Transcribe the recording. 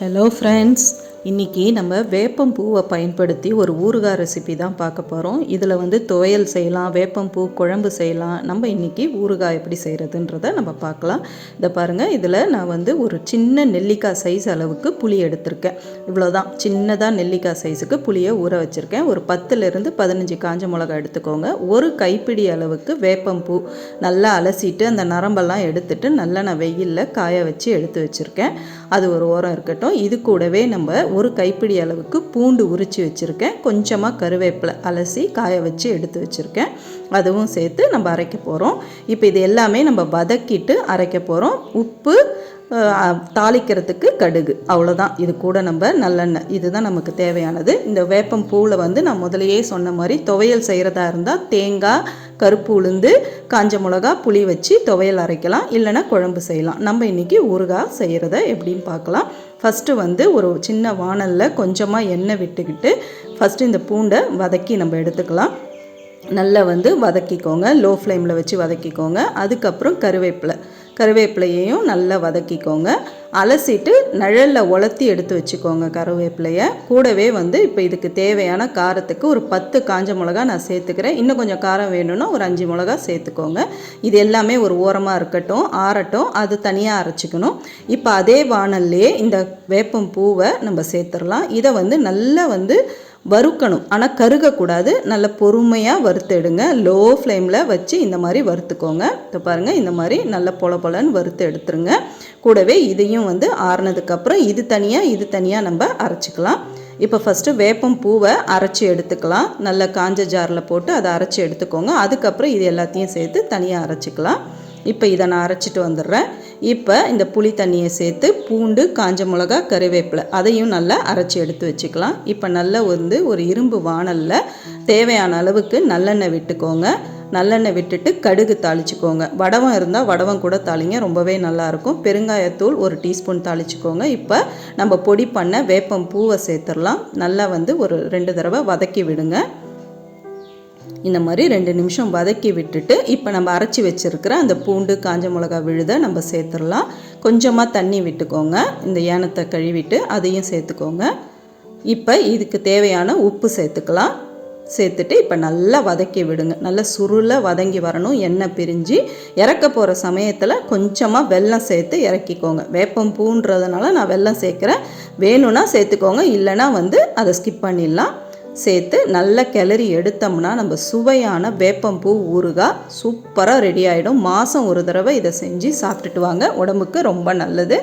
Hello friends இன்றைக்கி நம்ம வேப்பம் பூவை பயன்படுத்தி ஒரு ஊறுகாய் ரெசிபி தான் பார்க்க போகிறோம் இதில் வந்து துவையல் செய்யலாம் வேப்பம் பூ குழம்பு செய்யலாம். நம்ம இன்றைக்கி ஊறுகாய் எப்படி செய்கிறதுன்றத நம்ம பார்க்கலாம். இதை பாருங்கள் இதில் நான் வந்து ஒரு சின்ன நெல்லிக்காய் சைஸ் அளவுக்கு புளி எடுத்திருக்கேன். இவ்வளோதான் சின்னதாக நெல்லிக்காய் சைஸுக்கு புளியை ஊற வச்சுருக்கேன். ஒரு பத்துலேருந்து பதினஞ்சு காஞ்ச மிளகாய் எடுத்துக்கோங்க. ஒரு கைப்பிடி அளவுக்கு வேப்பம் பூ நல்லா அலசிட்டு அந்த நரம்பெல்லாம் எடுத்துட்டு நல்லா நான் வெயிலில் காய வச்சு எடுத்து வச்சுருக்கேன். அது ஒரு ஓரம் இருக்கட்டும். இது கூடவே நம்ம ஒரு கைப்பிடி அளவுக்கு பூண்டு உரித்து வச்சுருக்கேன். கொஞ்சமாக கருவேப்பிலை அலசி காய வச்சு எடுத்து வச்சுருக்கேன். அதுவும் சேர்த்து நம்ம அரைக்க போகிறோம் இப்போ இது எல்லாமே நம்ம வதக்கிட்டு அரைக்க போகிறோம் உப்பு தாளிக்கிறதுக்கு கடுகு. அவ்வளோதான் இது கூட நம்ம நல்லெண்ணெய். இதுதான் நமக்கு தேவையானது. இந்த வேப்பம் பூவில் வந்து நான் முதலையே சொன்ன மாதிரி துவையல் செய்கிறதா இருந்தால் தேங்காய் கருப்பு உளுந்து காஞ்ச மிளகா புளி வச்சு துவையல் அரைக்கலாம். இல்லைன்னா குழம்பு செய்யலாம். நம்ம இன்றைக்கி ஊறுகாய் செய்கிறத எப்படின்னு பார்க்கலாம். ஃபஸ்ட்டு வந்து ஒரு சின்ன வாணலில் கொஞ்சமாக எண்ணெய் விட்டுக்கிட்டு ஃபஸ்ட்டு இந்த பூண்டை வதக்கி நம்ம எடுத்துக்கலாம். நல்லா வந்து வதக்கிக்கோங்க. லோ ஃப்ளேமில் வச்சு வதக்கிக்கோங்க. அதுக்கப்புறம் கருவேப்பிலை. கருவேப்பிலையையும் நல்லா வதக்கிக்கோங்க. அலசிட்டு நிழலில் உலர்த்தி எடுத்து வச்சுக்கோங்க கருவேப்பிலையை. கூடவே வந்து இப்போ இதுக்கு தேவையான காரத்துக்கு ஒரு பத்து காஞ்ச மிளகா நான் சேர்த்துக்கிறேன். இன்னும் கொஞ்சம் காரம் வேணும்னா ஒரு அஞ்சு மிளகா சேர்த்துக்கோங்க. இது எல்லாமே ஒரு ஓரமாக இருக்கட்டும் ஆறட்டும் அது தனியாக அரைச்சிக்கணும். இப்போ அதே வாணல்லையே இந்த வேப்பம் பூவை நம்ம சேர்த்துடலாம். இதை வந்து நல்லா வந்து வறுக்கணும். ஆனால் கருகக்கூடாது. நல்ல பொறுமையாக வறுத்தெடுங்க. லோ ஃப்ளேமில் வச்சு இந்த மாதிரி வறுத்துக்கோங்க. இப்போ பாருங்கள் இந்த மாதிரி நல்ல பொல பொலன்னு வறுத்து எடுத்துருங்க. கூடவே இதையும் வந்து ஆறுனதுக்கப்புறம் இது தனியாக இது தனியாக நம்ம அரைச்சிக்கலாம். இப்போ ஃபஸ்ட்டு வேப்பம் பூவை அரைச்சி எடுத்துக்கலாம். நல்ல காஞ்ச ஜாரில் போட்டு அதை அரைச்சி எடுத்துக்கோங்க. அதுக்கப்புறம் இது எல்லாத்தையும் சேர்த்து தனியாக அரைச்சிக்கலாம். இப்போ இதை நான் அரைச்சிட்டு வந்துடுறேன். இப்போ இந்த புளி தண்ணியை சேர்த்து பூண்டு காஞ்ச மிளகா கருவேப்பிலை அதையும் நல்லா அரைச்சி எடுத்து வச்சுக்கலாம். இப்போ நல்லா வந்து ஒரு இரும்பு வாணலில் தேவையான அளவுக்கு நல்லெண்ணெய் விட்டுக்கோங்க. நல்லெண்ணெய் விட்டுட்டு கடுகு தாளிச்சுக்கோங்க. வடவம் இருந்தால் வடவம் கூட தாளிங்க ரொம்பவே நல்லாயிருக்கும் பெருங்காயத்தூள் ஒரு டீஸ்பூன் தாளிச்சுக்கோங்க. இப்போ நம்ம பொடி பண்ண வேப்பம் பூவை சேர்த்துடலாம். நல்லா வந்து ஒரு ரெண்டு தடவை வதக்கி விடுங்க. இந்த மாதிரி ரெண்டு நிமிஷம் வதக்கி விட்டுட்டு இப்போ நம்ம அரைச்சி வச்சுருக்கிற அந்த பூண்டு காஞ்ச மிளகா விழுதை நம்ம சேர்த்துடலாம். கொஞ்சமாக தண்ணி விட்டுக்கோங்க. இந்த ஏனத்தை கழுவிட்டு அதையும் சேர்த்துக்கோங்க. இப்போ இதுக்கு தேவையான உப்பு சேர்த்துக்கலாம். சேர்த்துட்டு இப்போ நல்லா வதக்கி விடுங்க. நல்லா சுருள வதங்கி வரணும். எண்ணெய் பிரிஞ்சு இறக்க போகிற சமயத்தில் கொஞ்சமாக வெல்லம் சேர்த்து இறக்கிக்கோங்க. வேப்பம் பூன்றதுனால நான் வெல்லம் சேர்க்குறேன். வேணும்னா சேர்த்துக்கோங்க. இல்லைன்னா வந்து அதை ஸ்கிப் பண்ணிடலாம். சேர்த்து நல்லா கிளறி எடுத்தோம்னா நம்ம சுவையான வேப்பம்பூ ஊறுகாய் சூப்பராக ரெடி ஆகிடும் மாதம் ஒரு தடவை இதை செஞ்சு சாப்பிட்டுட்டு வாங்க. உடம்புக்கு ரொம்ப நல்லது.